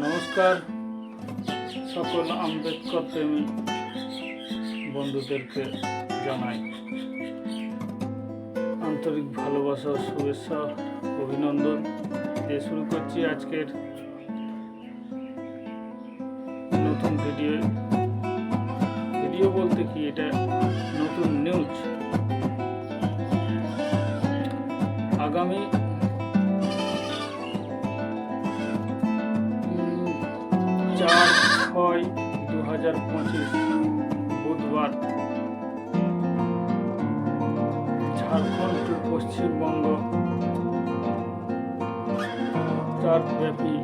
নমস্কার। সকল আম্বেদকর প্রেমী বন্ধুদেরকে জানাই। আন্তরিক ভালোবাসা শুভেচ্ছা অভিনন্দন দিয়ে শুরু করছি আজকের নতুন ভিডিও। ভিডিও বলতে কি? এটা নতুন নিউজ আগামী হাজার পঁচিশ, বুধবার। ঝাড়খণ্ড টু পশ্চিমবঙ্গ ব্যাপী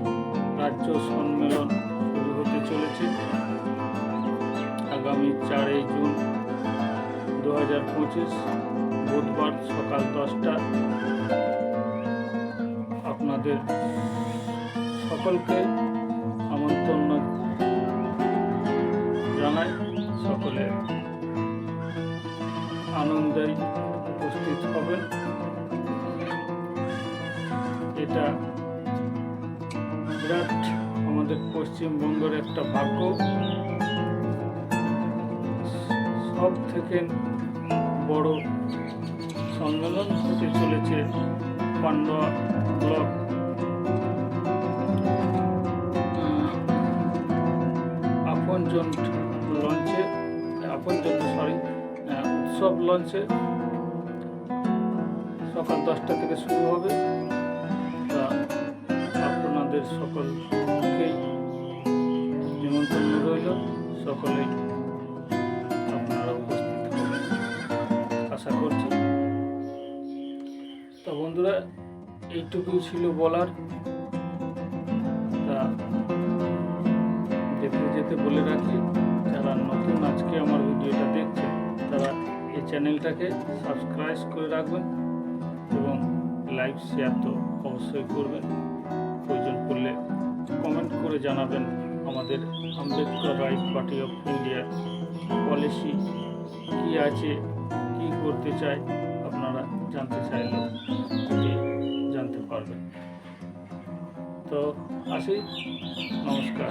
রাজ্য সম্মেলন শুরু হতে চলেছে। আগামী চারই জুন দু হাজার পঁচিশ, বুধবার সকাল দশটা। আপনাদের সকলকে আমন্ত্রণ আনন্দে উপস্থিত হবেন। এটা বিরাট আমাদের পশ্চিমবঙ্গের একটা ভাগ্য। সব থেকে বড় সম্মেলন হতে চলেছে পান্ডুয়া ব্লক। আপনজন লঞ্চে, আপনজন সরি উৎসব লঞ্চে। সকাল দশটা থেকে শুরু হবে। তা আপনাদের সকলকেই নিমন্ত্রণ রইল। সকলেই আপনারা উপস্থিত হবেন, আশা করছি। তা বন্ধুরা, এইটুকুই ছিল বলার। চ্যানেলটাকে সাবস্ক্রাইব করে রাখবেন এবং লাইক, শেয়ার তো অবশ্যই করবেন। প্রয়োজন পড়লে কমেন্ট করে জানাবেন আমাদের আম্বেদকর রাইট পার্টি অফ ইন্ডিয়ার পলিসি কী আছে, কী করতে চায়, আপনারা জানতে চাইলেও এটি জানতে পারবেন। তো আসি, নমস্কার।